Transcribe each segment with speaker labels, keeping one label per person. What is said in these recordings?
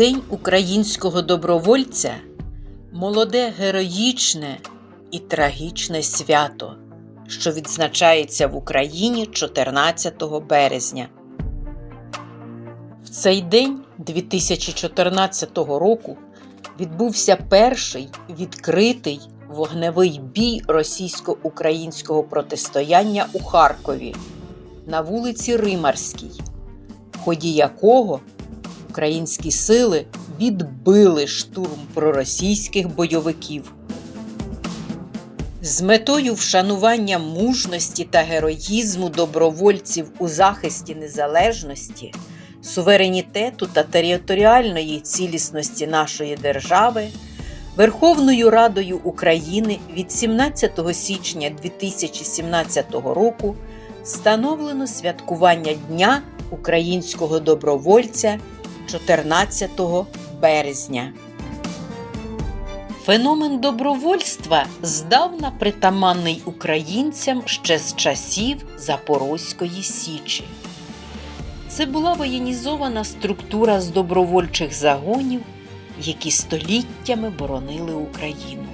Speaker 1: День українського добровольця молоде героїчне і трагічне свято, що відзначається в Україні 14 березня. В цей день 2014 року відбувся перший відкритий вогневий бій російсько-українського протистояння у Харкові на вулиці Римарській, в ході якого українські сили відбили штурм проросійських бойовиків. З метою вшанування мужності та героїзму добровольців у захисті незалежності, суверенітету та територіальної цілісності нашої держави Верховною Радою України від 17 січня 2017 року встановлено святкування Дня українського добровольця 14 березня. Феномен добровольства здавна притаманний українцям ще з часів Запорозької Січі. Це була воєнізована структура з добровольчих загонів, які століттями боронили Україну.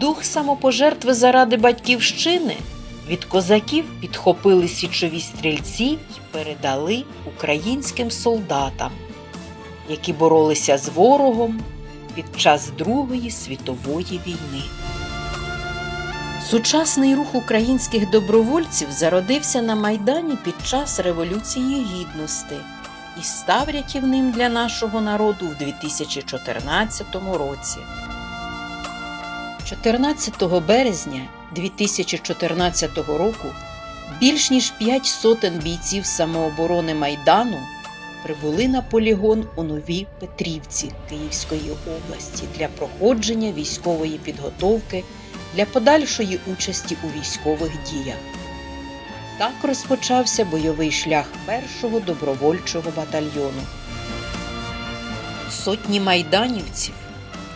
Speaker 1: Дух самопожертви заради батьківщини від козаків підхопили січові стрільці й передали українським солдатам, які боролися з ворогом під час Другої світової війни. Сучасний рух українських добровольців зародився на Майдані під час Революції Гідності і став рятівним для нашого народу в 2014 році. 14 березня 2014 року більш ніж 5 сотень бійців самооборони Майдану прибули на полігон у Новій Петрівці Київської області для проходження військової підготовки для подальшої участі у військових діях. Так розпочався бойовий шлях першого добровольчого батальйону. Сотні майданівців,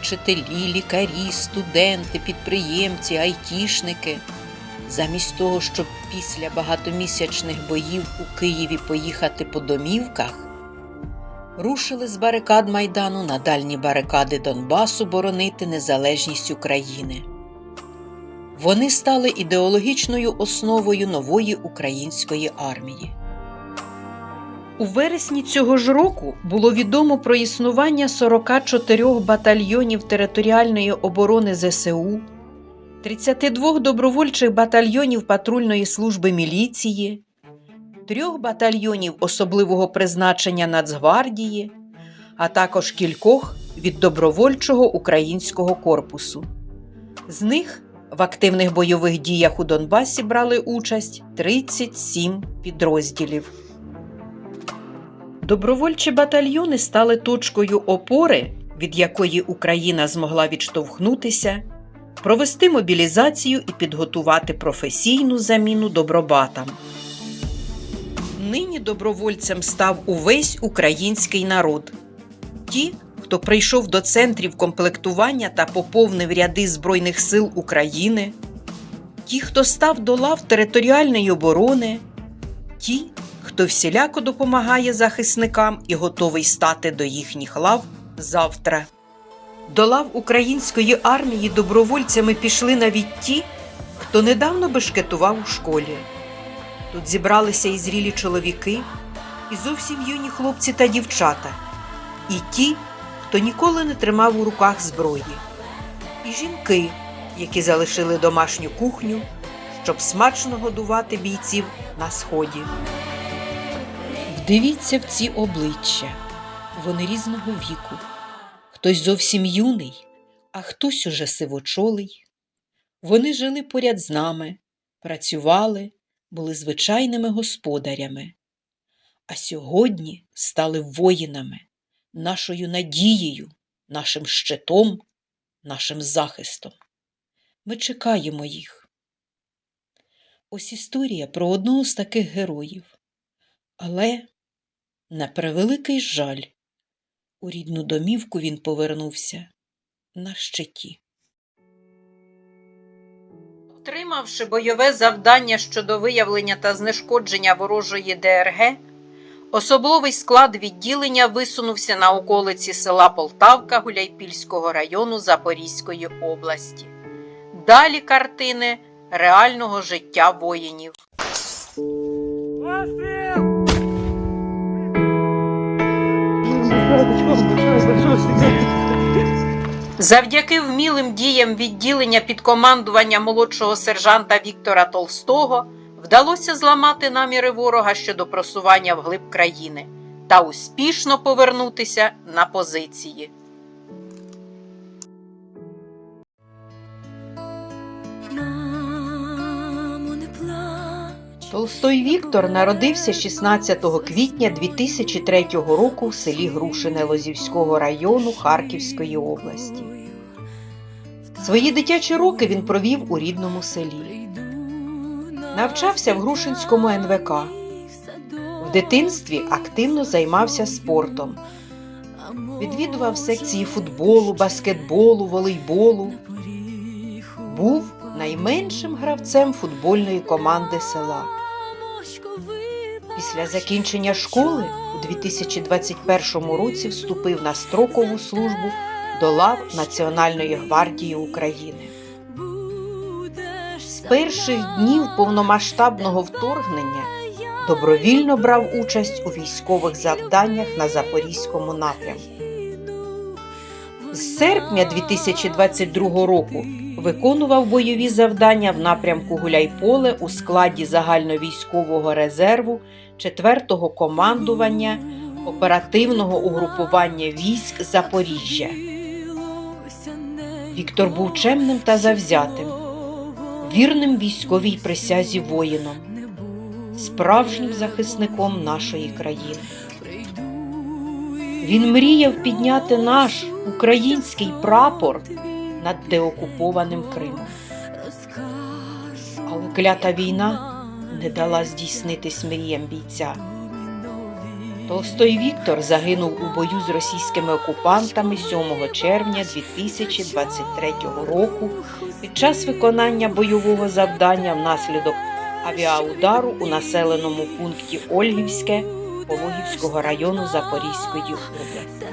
Speaker 1: вчителі, лікарі, студенти, підприємці, айтішники. Замість того, щоб після багатомісячних боїв у Києві поїхати по домівках, рушили з барикад Майдану на дальні барикади Донбасу боронити незалежність України. Вони стали ідеологічною основою нової української армії. У вересні цього ж року було відомо про існування 44 батальйонів територіальної оборони ЗСУ, 32 добровольчих батальйонів патрульної служби міліції, трьох батальйонів особливого призначення Нацгвардії, а також кількох від добровольчого українського корпусу. З них в активних бойових діях у Донбасі брали участь 37 підрозділів. Добровольчі батальйони стали точкою опори, від якої Україна змогла відштовхнутися, провести мобілізацію і підготувати професійну заміну добробатам. Нині добровольцем став увесь український народ. Ті, хто прийшов до центрів комплектування та поповнив ряди Збройних сил України, ті, хто став до лав територіальної оборони, ті, хто всіляко допомагає захисникам і готовий стати до їхніх лав завтра. До лав української армії добровольцями пішли навіть ті, хто недавно бешкетував у школі. Тут зібралися і зрілі чоловіки, і зовсім юні хлопці та дівчата, і ті, хто ніколи не тримав у руках зброї, і жінки, які залишили домашню кухню, щоб смачно годувати бійців на сході. Вдивіться в ці обличчя, вони різного віку. Хтось зовсім юний, а хтось уже сивочолий. Вони жили поряд з нами, працювали, були звичайними господарями, а сьогодні стали воїнами, нашою надією, нашим щитом, нашим захистом. Ми чекаємо їх. Ось історія про одного з таких героїв. Але, на превеликий жаль, у рідну домівку він повернувся на щиті. Отримавши бойове завдання щодо виявлення та знешкодження ворожої ДРГ, Особливий склад відділення висунувся на околиці села Полтавка Гуляйпільського району Запорізької області. Далі картини реального життя воїнів. Завдяки вмілим діям відділення під командування молодшого сержанта Віктора Толстого вдалося зламати наміри ворога щодо просування вглиб країни та успішно повернутися на позиції. Толстой Віктор народився 16 квітня 2003 року в селі Грушине Лозівського району Харківської області. Свої дитячі роки він провів у рідному селі. Навчався в Грушинському НВК. В дитинстві активно займався спортом. Відвідував секції футболу, баскетболу, волейболу. Був найменшим гравцем футбольної команди села. Після закінчення школи у 2021 році вступив на строкову службу до лав Національної гвардії України. З перших днів повномасштабного вторгнення добровільно брав участь у військових завданнях на Запорізькому напрямку. З серпня 2022 року виконував бойові завдання в напрямку Гуляйполе у складі загальновійськового резерву 4-го командування оперативного угрупування військ Запоріжжя. Віктор був чемним та завзятим, вірним військовій присязі воїном, справжнім захисником нашої країни. Він мріяв підняти наш український прапор над деокупованим Кримом. Але клята війна не дала здійснитись мріям бійця. Толстой Віктор загинув у бою з російськими окупантами 7 червня 2023 року під час виконання бойового завдання внаслідок авіаудару у населеному пункті Ольгівське Пологівського району Запорізької області.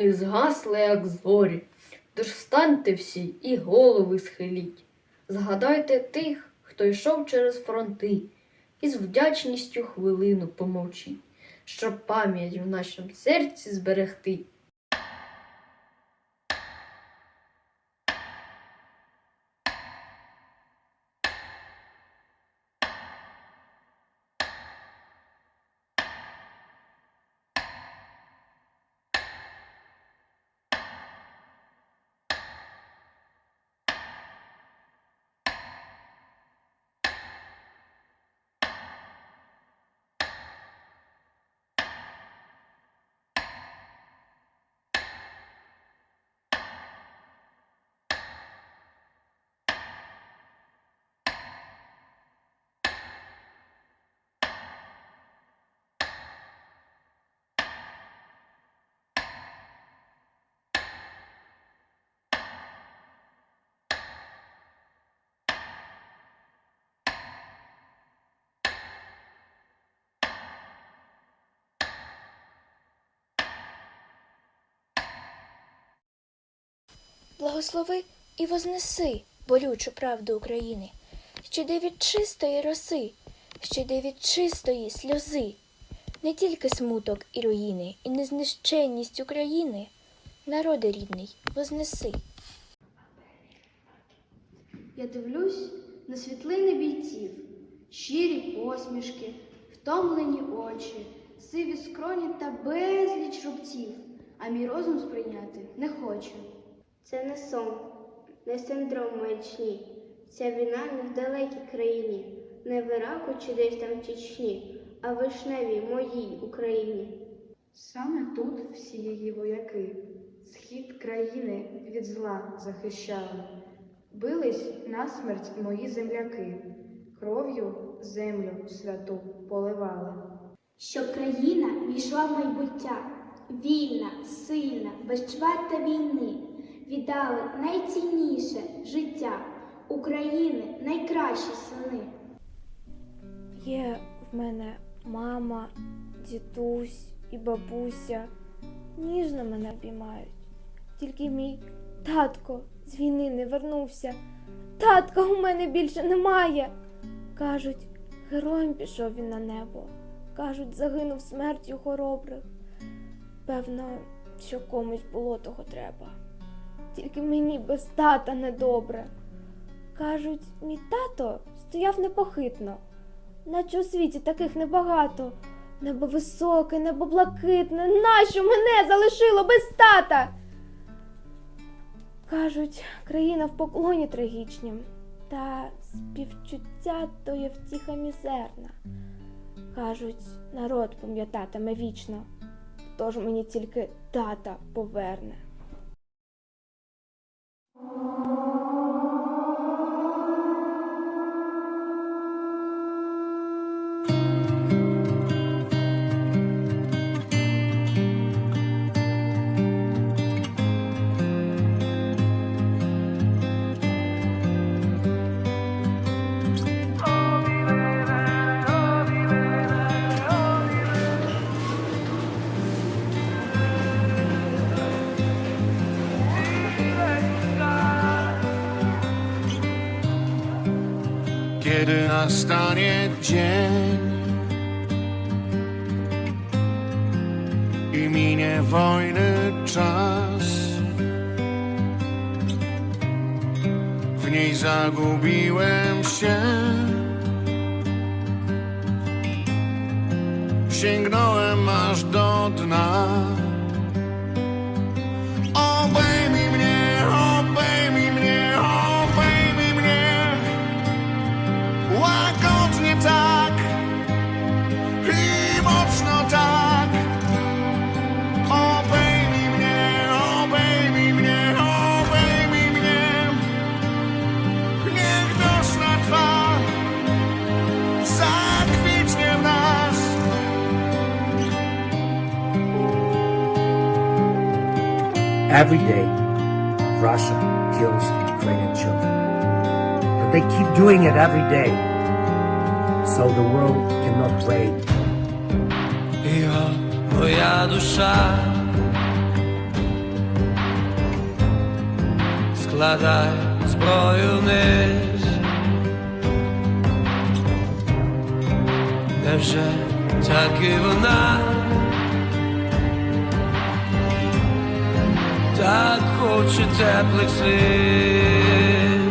Speaker 2: Вони згасли, як зорі. Тож встаньте всі і голови схиліть. Згадайте тих, хто йшов через фронти, і з вдячністю хвилину помовчіть, щоб пам'ять в нашому серці зберегти.
Speaker 3: Благослови і вознеси болючу правду України, що від чистої роси, що йде від чистої сльози, не тільки смуток і руїни, і незнищенність України, народи рідний, вознеси.
Speaker 4: Я дивлюсь на світлини бійців, щирі посмішки, втомлені очі, сиві скроні та безліч рубців, а мій розум сприйняти не хоче.
Speaker 5: Це не сон, не синдром маячні. Ця війна не в далекій країні, не в Іраку чи десь там в Чечні, а в вишневій моїй Україні.
Speaker 6: Саме тут всі її вояки схід країни від зла захищали. Бились насмерть мої земляки, кров'ю землю святу поливали.
Speaker 7: Щоб країна війшла в майбуття, вільна, сильна, без чварта війни, віддали найцінніше життя України найкращі сини.
Speaker 3: Є в мене мама, дідусь і бабуся. Ніжно мене обіймають. Тільки мій татко з війни не вернувся. Татка у мене більше немає. Кажуть, героєм пішов він на небо. Кажуть, загинув смертю хоробрих. Певно, що комусь було того треба. Тільки мені без тата недобре. Кажуть, мій тато стояв непохитно, наче у світі таких небагато. Небо високе, небо блакитне, нащо мене залишило без тата? Кажуть, країна в поклоні трагічнім, та співчуття то є втіха мізерна. Кажуть, народ пам'ятатиме вічно, хто ж мені тільки тата поверне. Oh.
Speaker 8: Kiedy nastanie dzień i minie wojny czas. W niej zagubiłem się. Sięgnąłem aż do dna.
Speaker 9: Every day, Russia kills Ukrainian children. And they keep doing it every day. So the world cannot wait.
Speaker 10: Йо, моя душа, складай зброю вниз. Невже так і вона так хоче теплих слів.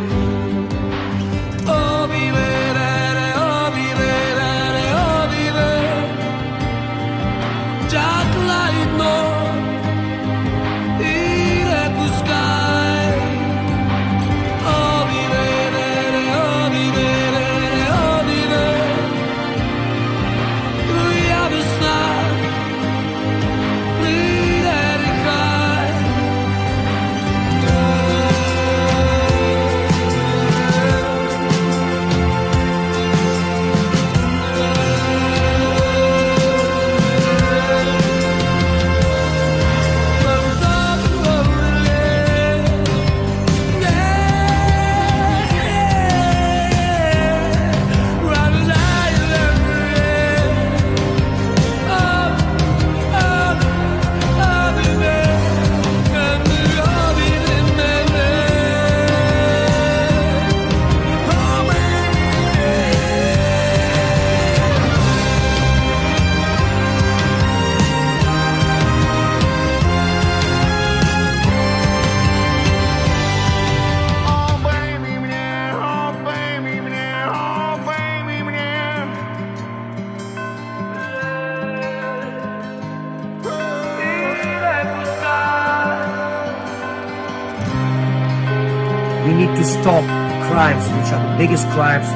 Speaker 9: Need to stop crimes which are the biggest crimes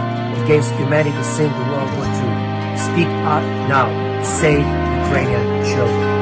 Speaker 9: against humanity since the World War II. Speak up now. Save Ukrainian children.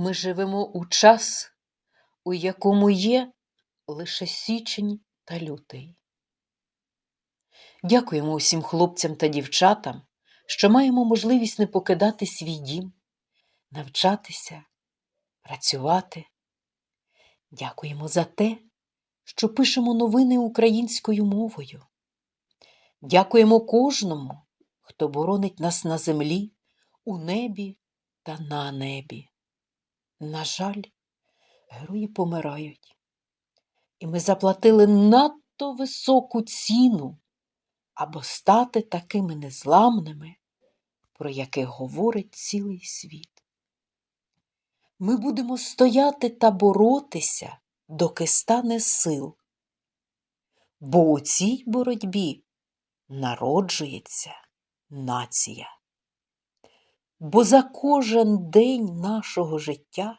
Speaker 1: Ми живемо у час, у якому є лише січень та лютий. Дякуємо усім хлопцям та дівчатам, що маємо можливість не покидати свій дім, навчатися, працювати. Дякуємо за те, що пишемо новини українською мовою. Дякуємо кожному, хто боронить нас на землі, у небі та на небі. На жаль, герої помирають, і ми заплатили надто високу ціну, аби стати такими незламними, про яких говорить цілий світ. Ми будемо стояти та боротися, доки стане сил, бо у цій боротьбі народжується нація. Бо за кожен день нашого життя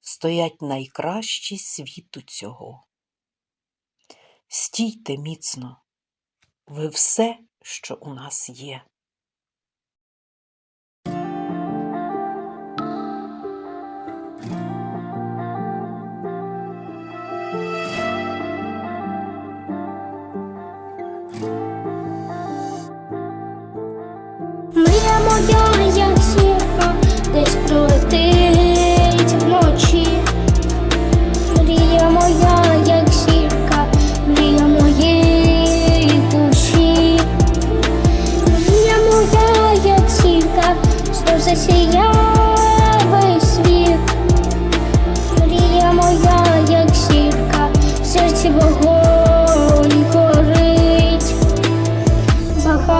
Speaker 1: стоять найкращі світу цього. Стійте міцно, ви все, що у нас є.
Speaker 7: Весь світ. Мрія моя, як зірка, в серці вогонь.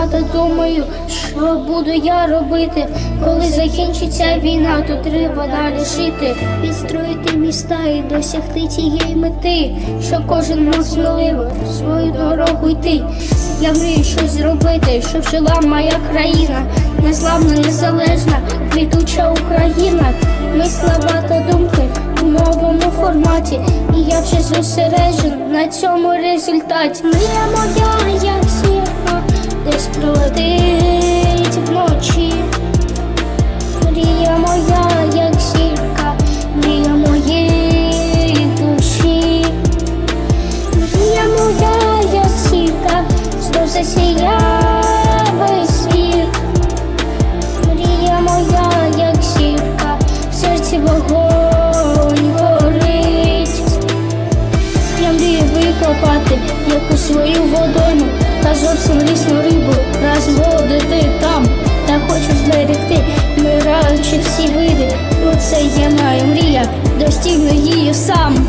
Speaker 7: Багато думаю, що буду я робити, коли закінчиться війна, то треба далі жити, відстроїти міста і досягти цієї мети, щоб кожен мав сміливо свою дорогу йти. Я мрію щось зробити, щоб жила моя країна, незламна, незалежна, квітуча Україна. Ми слова та думки у новому форматі, і я вже зосереджен на цьому результаті. Моя моя, як зірка, десь пролетить вночі. Вмираючи всі види. Оце є моя мрія, достигну її сам.